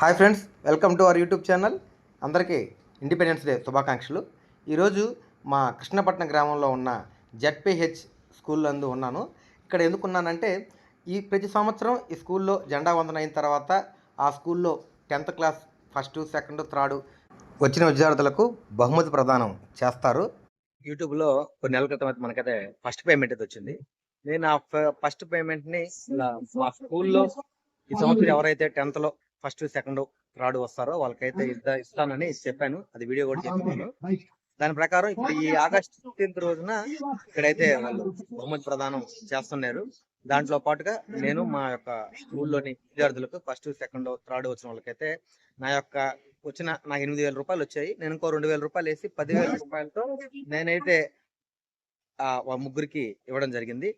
Hi friends welcome to our YouTube channel. అందరికీ independence day శుభాకాంక్షలు. ఈరోజు మా కృష్ణపట్నం గ్రామంలో ఉన్న జెడ్పిహెచ్ స్కూల్ నందు ఉన్నాను. ఇక్కడ ఎందుకున్నానంటే ఈ ప్రతి సంవత్సరం ఈ స్కూల్లో జెండా వందన అయిన తర్వాత ఆ స్కూల్లో tenth class first second third వచ్చిన విద్యార్థులకు బహుమతి ప్రదానం చేస్తారు. యూట్యూబ్లో కొన్ని నెలల క్రితం అయితే మనకైతే ఫస్ట్ పేమెంట్ అయితే వచ్చింది. నేను ఆ ఫస్ట్ పేమెంట్ని మా స్కూల్లో ఈ సంవత్సరం ఎవరైతే టెన్త్లో ఫస్ట్ సెకండ్ థర్డ్ వస్తారో వాళ్ళకైతే ఇద్ద- ఇస్తానని చెప్పాను. అది వీడియో కూడా చేస్తున్నాను దాని ప్రకారం ఇప్పుడు ఈ ఆగస్ట్ ఫిఫ్టీన్త్ రోజున ఇక్కడైతే వాళ్ళు బహుమతి ప్రదానం చేస్తున్నారు. దాంట్లో పాటుగా నేను మా యొక్క స్కూల్లోని విద్యార్థులకు ఫస్ట్ సెకండ్ థర్డ్ వచ్చిన వాళ్ళకైతే నా యొక్క వచ్చిన నాకు ఎనిమిది వేల రూపాయలు వచ్చాయి. నేను ఇంకో రెండు వేల రూపాయలు వేసి పదివేల రూపాయలతో నేనైతే ముగ్గురికి ఇవ్వడం జరిగింది.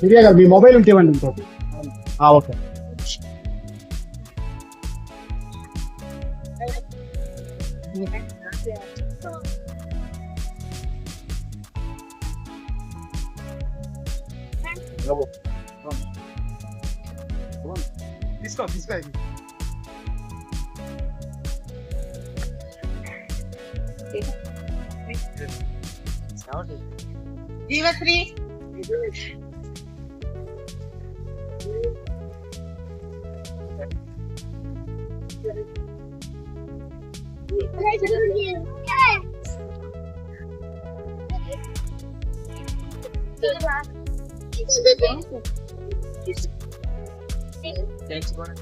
దివ్య గారు మీ మొబైల్ ఉంటే ఇవ్వండి ఇంకోటి. Come on. Come on. This one, this guy. Give a three. drie. Thanks, Mark.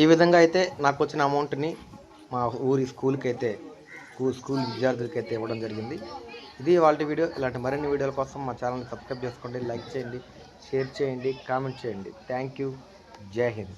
ఈ విధంగా అయితే నాకు వచ్చిన అమౌంట్ని మా ఊరి స్కూల్కి అయితే స్కూల్ స్కూల్ విద్యార్థులకి అయితే ఇవ్వడం జరిగింది. ఇది వాళ్ళ వీడియో. ఇలాంటి మరిన్ని వీడియోల కోసం మా ఛానల్ని సబ్స్క్రైబ్ చేసుకోండి లైక్ చేయండి షేర్ చేయండి కామెంట్ చేయండి. థ్యాంక్ యూ జై హింద్